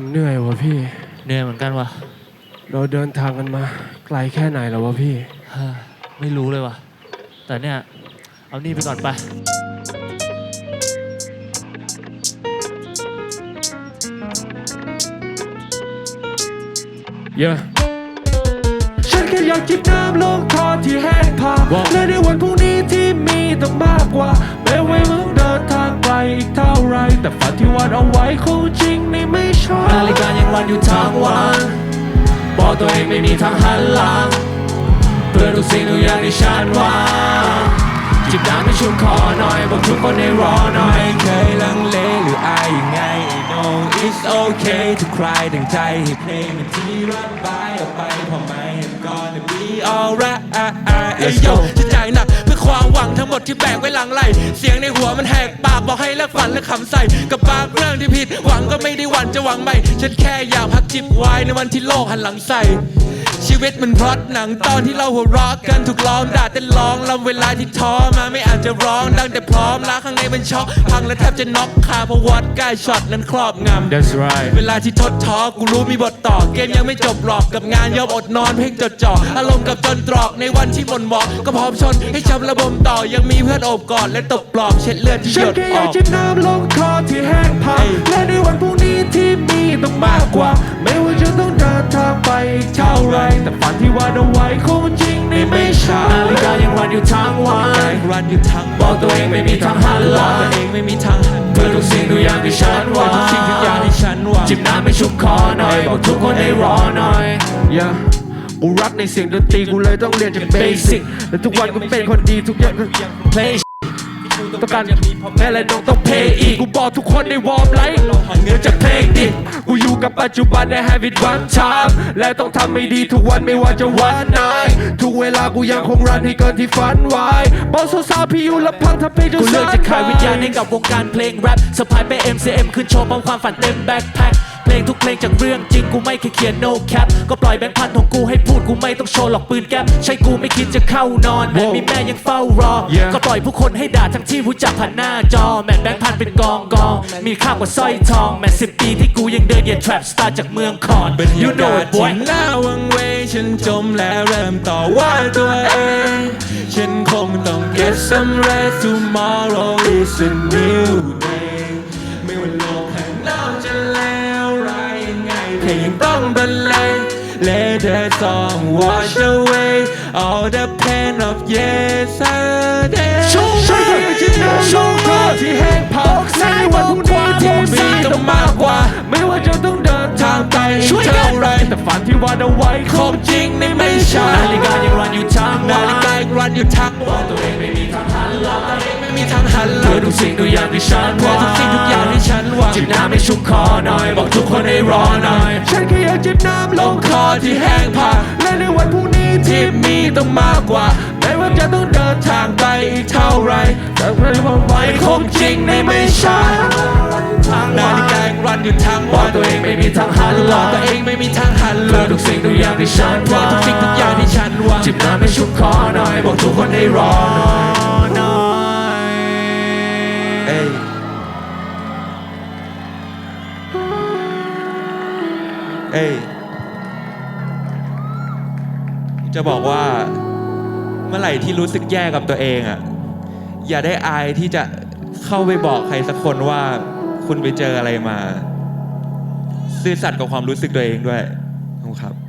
ผมเหนื่อยวะพี่ เหนื่อยเหมือนกันวะเราเดินทางกันมา ไกลแค่ไหนแล้ววะพี่ เฮ้อไม่รู้เลยวะแต่เนี่ย เอานี่ไปก่อนไป เยอะ ฉันแค่อยากจิบน้ำลงคอที่แห้งผากและ แต่ฝันที่วาดเอาไว้คงจริงนี่ไม่ใช่นาฬิกายังรันอยู่ทั้งวันบอกตัวเองไม่มีทางหันหลังเพื่อทุกสิ่งทุกอย่างที่ฉันหวางจิบน้ำให้ชุ่มคอหน่อยบอกทุกคนให้รอหน่อยไม่เคยลังเลหรืออายยังไง I know it's okay ทุกใครตั้งใจให้เพลงมันที่ระบายออกไปพอไม่ I'm gonna be alright Let's go จะจ่ายหนักเพื่อ ความหวังทั้งหมดที่แบกไว้หลังไหลเสียงในหัวมันแหกปากบอกให้เลิกฝันและขำใส่กับบางเรื่องที่ผิดหวังก็ไม่ได้หวั่นจะหวังใหม่ฉันแค่อยากพักจิบไว้ในวันที่โลกหันหลังใส่ ชีวิตมันพล็อตหนังตอนที่เราหัวเราะกันถูกล้อมด่าเต้นร้องลำเวลาที่ท้อมาไม่อาจจะร้องดังแต่พร้อมล้าข้างในมันช็อกพังและแทบจะน็อกคาเพราะวอดใกล้ช็อตนั้นครอบงำ That's right เวลาที่ทดท้อกูรู้มีบทต่อเกมยังไม่จบหรอกกับงานยอมอดนอนเพ่งจดจ่ออารมณ์กับจนตรอกในวันที่หมนหมองก็พร้อมชนให้ช้ำระบมต่อยังมีเพื่อนโอบกอดและตบปลอบเช็ดเลือดที่หฉัยนดแค่ออยาอกกจิบน้ำลงคอที่แห้งผากเอ้ย และในวันพรุ่งนี้ที่มีต้องมากกว่า ไม่ แต่ฝันที่วาดเอาไว้คงจริงนี่ไม่ใช่นาฬิกายังรันอยู่ทั้งวักานรรันอยู่ทางบอกตัวเองไม่มีทางหันหลังตัวเองไม่มีทางหันเพื่อทุกสิ่งทุกอย่างที่ฉันหวังทุกสิ่งทุกอย่างที่ฉันหวังจิบน้ำให้ชุ่มคอหน่อยบอกทุกคนให้รอหน่อยอย่ากูรักในเสียงดนตรีกูเลยต้องเรียนจากเบสิกและทุกวันกูเป็นคนดีทุกอย่างก็ play ต้องการแม่และน้องต้องเพย์อีกกูบอกทุกคนในวอร์มไลท์เงินจากเพลงดิกูอยู่กับปัจจุบันใน have it one time และต้องทำให้ดีทุกวันไม่ว่าจะวันไหนทุกเวลากูยังคงรันให้เกินที่ฝันไว้บอกสาวๆพี่อยู่ลำพังทำเพลงจนกูเลือกสจะขายวิญญาณให้กับวงการเพลงแรปสะพายไป MCM ขึ้นโชว์พร้อมความฝันเต็มแบ็คแพ็คเพลง ทุกเพลงจากเรื่องจริงกูไม่เคยเขียน no cap ก็ปล่อยแบงค์พันของกูให้พูดกูไม่ต้องโชว์หรอกปืนแก๊ปใช่กูไม่คิดจะเข้านอนแม้มีแม่ยังเฝ้ารอ Yeah ก็ปล่อยผู้คนให้ด่าทั้งที่รู้จักผ่านหน้าจอ แมนแบงค์พันเป็นกองกอง มีค่ากว่าสร้อยทอง แมนสิบปีที่กูยังเดินเหยียด trap star จากเมืองคอน you know it boy ที่หน้าวังเวงฉันจมแล้วเริ่มต่อว่าตัวเอง ฉันคงต้อง get some rest tomorrow is a new Let the song wash away all the pain of yesterday ฉันแค่อยากจิบน้ำลงคที่แห้งผากในวันพรุ่งนี้ที่มีต้องมากกว่า ไม่ว่าจะต้องเดินทางไกลอีกเท่าไรแต่ฝันที่วาดเอาไว้คของจริงในไม่ใช่นาฬิกายังรันอยู่ทั้งนาวันฬิกายังรันอยู่ทั้งวันตัวเองไม่มีทางหันหลังตัวเองไม่มีทางหันหลัเพื่อทุกสิ่งทุกอย่างที่ฉันหเพื่อวังทุกสิ่งทุกอย่างที่ฉันหวังจิบน้ำให้ชุ่มคอหน่อยบอกทุกคนให้รอหน่อยฉันแค่อยากจิบ ลงคอที่แห้งผากและในวันพรุ่งนี้ที่มีต้องมากกว่าแม้ว่าจะต้องเดินทางไกลอีกเท่าไรแต่เพลงความไว้คงจริงในไม่ใช่นาฬิกายังรันอยู่ทั้งบอวักนตัวเองไม่มีทางหันหลังตัวเองไม่มีทางหันหเพื่ลัองทุกสิ่งทุกอย่างที่ฉันหเพื่อวังทุกสิ่งทุกอย่างที่ฉันหวังจิบน้ำให้ชุ่มคอหน่อยบอกทุกคนให้รอหน่อยเอ้ยเอ้ย จะบอกว่าเมื่อไหร่ที่รู้สึกแย่กับตัวเองอะอย่าได้อายที่จะเข้าไปบอกใครสักคนว่าคุณไปเจออะไรมา ซื่อสัตย์กับความรู้สึกตัวเองด้วยครับ